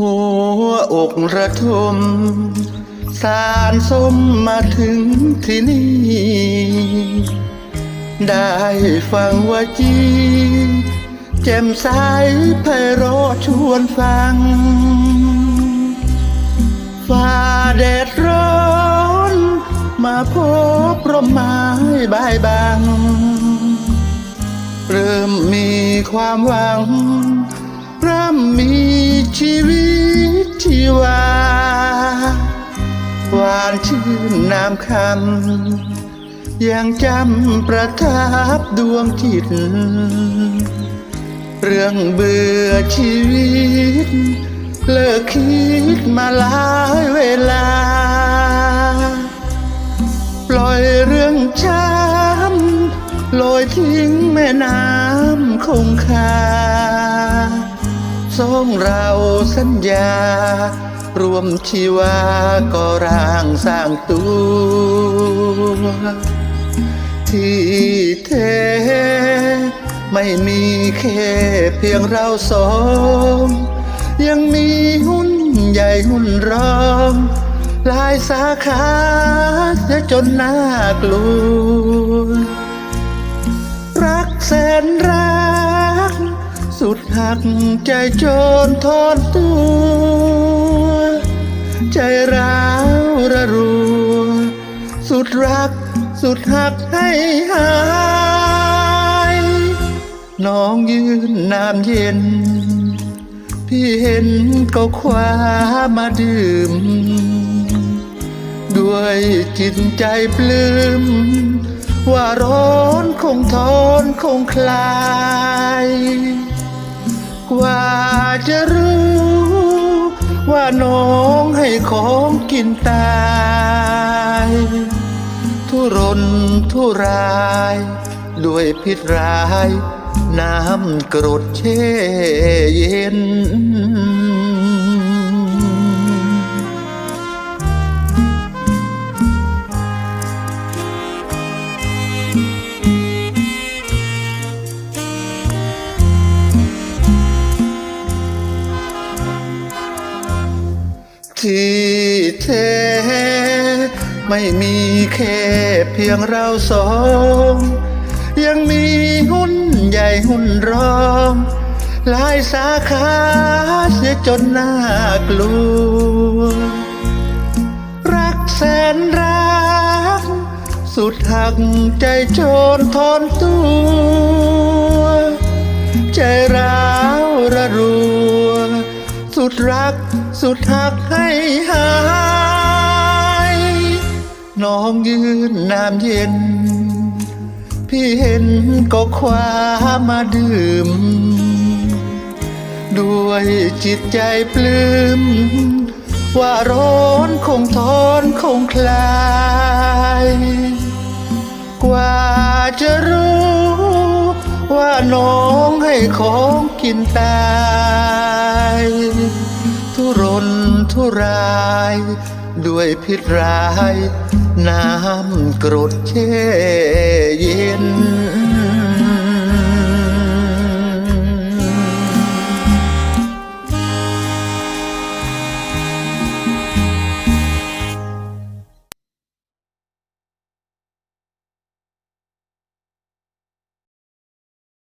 หัวอกระทม สารสมมาถึงที่นี่ ได้ฟังว่าจี แจ่มใสไพเราะชวนฟังฝ่าแดดร้อน มาพบร่มไม้ใบายบาง เริ่มมีความหวังเริ่มมี ชีวิตชีวาหวานชื่นน้ำคำยังจำประทับดวงจิต เรื่องเบื่อชีวิต เลิกคิดมาหลายเวลา ปล่อยเรื่องช้ำลอยทิ้งแม่น้ำคงคา สองเราสัญญา รวมชีวาก็ร่างสร้างตัว ที่แท้ไม่มีแค่เพียงเราสอง ยังมีหุ้นใหญ่หุ้นรองหลายสาขาเสียจนน่ากลัวรักแสนรัก สุดหักใจจนทอนตัว ใจร้าวระรัว สุดรักสุดหักให้หาย น้องยืนน้ำเย็น พี่เห็นก็คว้ามาดื่ม ด้วยจิตใจปลื้มว่าร้อนคงทนคงคลาย น้องให้ของกินตาย ทุรนทุราย ด้วยพิษร้าย น้ำกรดเช่เย็น ที่แท้ไม่มีแค่เพียงเราสอง ยังมีหุ้นใหญ่หุ้นรองหลายสาขาเสียจนน่ากลัว รักแสนรัก สุดหักใจโจนทอนตัว ใจร้า รัก สุดหักให้หาย น้องยืนน้ำเย็น พี่เห็นก็คว้ามาดื่ม ด้วยจิตใจปลื้ม ว่าร้อนคงทอนคงคลาย กว่าจะรู้ว่าน้องให้ของกินตาย ทุราย ด้วยพิษร้าย น้ำกรดแช่เย็น